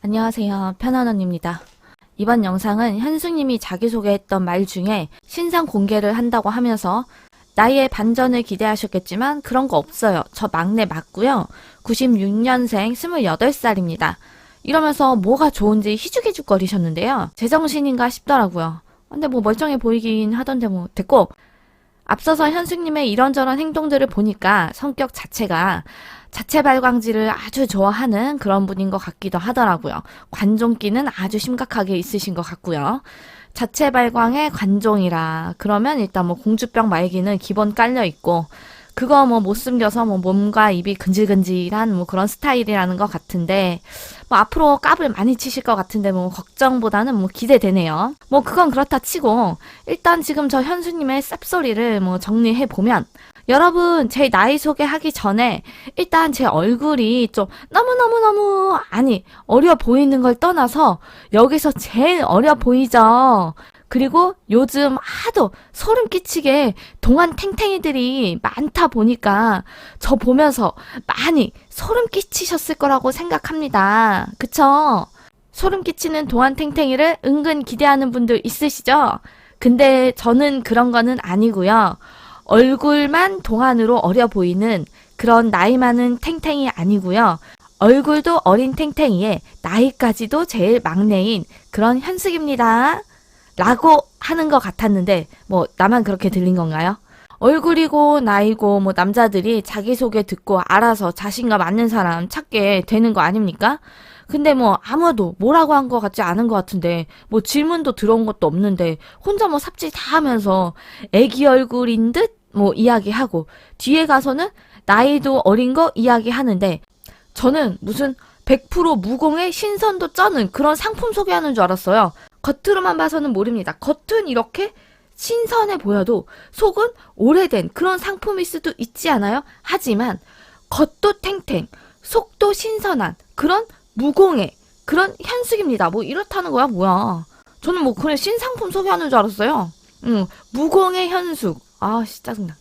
안녕하세요. 편안원입니다. 이번 영상은 현숙님이 자기소개했던 말 중에 신상 공개를 한다고 하면서 나이의 반전을 기대하셨겠지만 그런 거 없어요. 저 막내 맞고요. 96년생 28살입니다. 이러면서 뭐가 좋은지 희죽희죽거리셨는데요. 제정신인가 싶더라고요. 근데 뭐 멀쩡해 보이긴 하던데 뭐 됐고 앞서서 현숙님의 이런저런 행동들을 보니까 성격 자체가 자체 발광지를 아주 좋아하는 그런 분인 것 같기도 하더라고요. 관종기는 아주 심각하게 있으신 것 같고요. 자체 발광의 관종이라 그러면 일단 뭐 공주병 말기는 기본 깔려 있고 그거 뭐 못 숨겨서 뭐 몸과 입이 근질근질한 뭐 그런 스타일이라는 것 같은데 뭐 앞으로 깝을 많이 치실 것 같은데 뭐 걱정보다는 뭐 기대되네요. 뭐 그건 그렇다 치고 일단 지금 저 현수님의 쌉소리를 뭐 정리해 보면 여러분 제 나이 소개하기 전에 일단 제 얼굴이 좀 너무너무너무 아니 어려 보이는 걸 떠나서 여기서 제일 어려 보이죠. 그리고 요즘 하도 소름 끼치게 동안 탱탱이들이 많다 보니까 저 보면서 많이 소름 끼치셨을 거라고 생각합니다. 그쵸? 소름 끼치는 동안 탱탱이를 은근 기대하는 분들 있으시죠? 근데 저는 그런 거는 아니고요. 얼굴만 동안으로 어려 보이는 그런 나이 많은 탱탱이 아니고요. 얼굴도 어린 탱탱이에 나이까지도 제일 막내인 그런 현숙입니다. 라고 하는 것 같았는데, 뭐, 나만 그렇게 들린 건가요? 얼굴이고, 나이고, 뭐, 남자들이 자기소개 듣고 알아서 자신과 맞는 사람 찾게 되는 거 아닙니까? 근데 뭐, 아무도 뭐라고 한 것 같지 않은 것 같은데, 뭐, 질문도 들어온 것도 없는데, 혼자 뭐 삽질 다 하면서, 애기 얼굴인 듯, 뭐, 이야기하고, 뒤에 가서는 나이도 어린 거 이야기하는데, 저는 무슨 100% 무공의 신선도 쩌는 그런 상품 소개하는 줄 알았어요. 겉으로만 봐서는 모릅니다. 겉은 이렇게 신선해 보여도 속은 오래된 그런 상품일 수도 있지 않아요? 하지만 겉도 탱탱, 속도 신선한 그런 무공의 그런 현숙입니다. 뭐 이렇다는 거야 뭐야. 저는 뭐 그냥 신상품 소개하는 줄 알았어요. 응, 무공의 현숙. 아, 진짜 짜증나.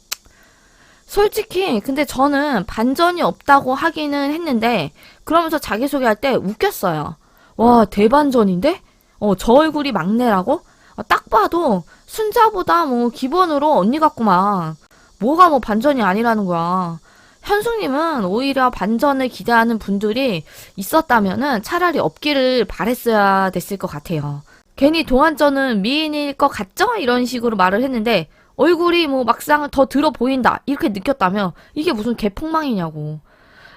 솔직히 근데 저는 반전이 없다고 하기는 했는데 그러면서 자기소개할 때 웃겼어요. 와 대반전인데? 어 저 얼굴이 막내라고? 어, 딱 봐도 순자보다 뭐 기본으로 언니 같구만. 뭐가 뭐 반전이 아니라는 거야. 현숙님은 오히려 반전을 기대하는 분들이 있었다면은 차라리 없기를 바랬어야 됐을 것 같아요. 괜히 동안전은 미인일 것 같죠? 이런 식으로 말을 했는데 얼굴이 뭐 막상 더 들어 보인다 이렇게 느꼈다면 이게 무슨 개폭망이냐고.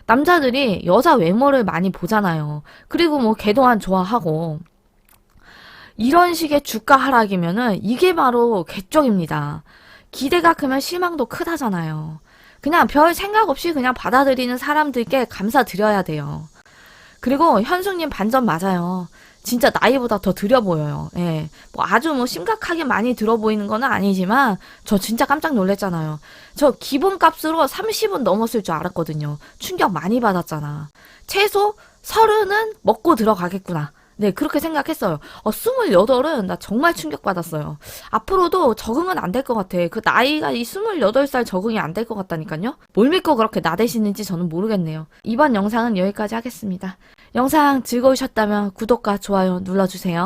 남자들이 여자 외모를 많이 보잖아요. 그리고 뭐 개도한 좋아하고 이런 식의 주가 하락이면은 이게 바로 개쪽입니다. 기대가 크면 실망도 크다잖아요. 그냥 별 생각 없이 그냥 받아들이는 사람들께 감사드려야 돼요. 그리고 현숙님 반전 맞아요. 진짜 나이보다 더 들여 보여요. 예. 뭐 아주 뭐 심각하게 많이 들어 보이는 건 아니지만 저 진짜 깜짝 놀랐잖아요. 저 기본 값으로 30은 넘었을 줄 알았거든요. 충격 많이 받았잖아. 최소 30은 먹고 들어가겠구나. 네, 그렇게 생각했어요. 어, 28은 나 정말 충격받았어요. 앞으로도 적응은 안 될 것 같아. 그 나이가 이 28살 적응이 안 될 것 같다니까요? 뭘 믿고 그렇게 나대시는지 저는 모르겠네요. 이번 영상은 여기까지 하겠습니다. 영상 즐거우셨다면 구독과 좋아요 눌러주세요.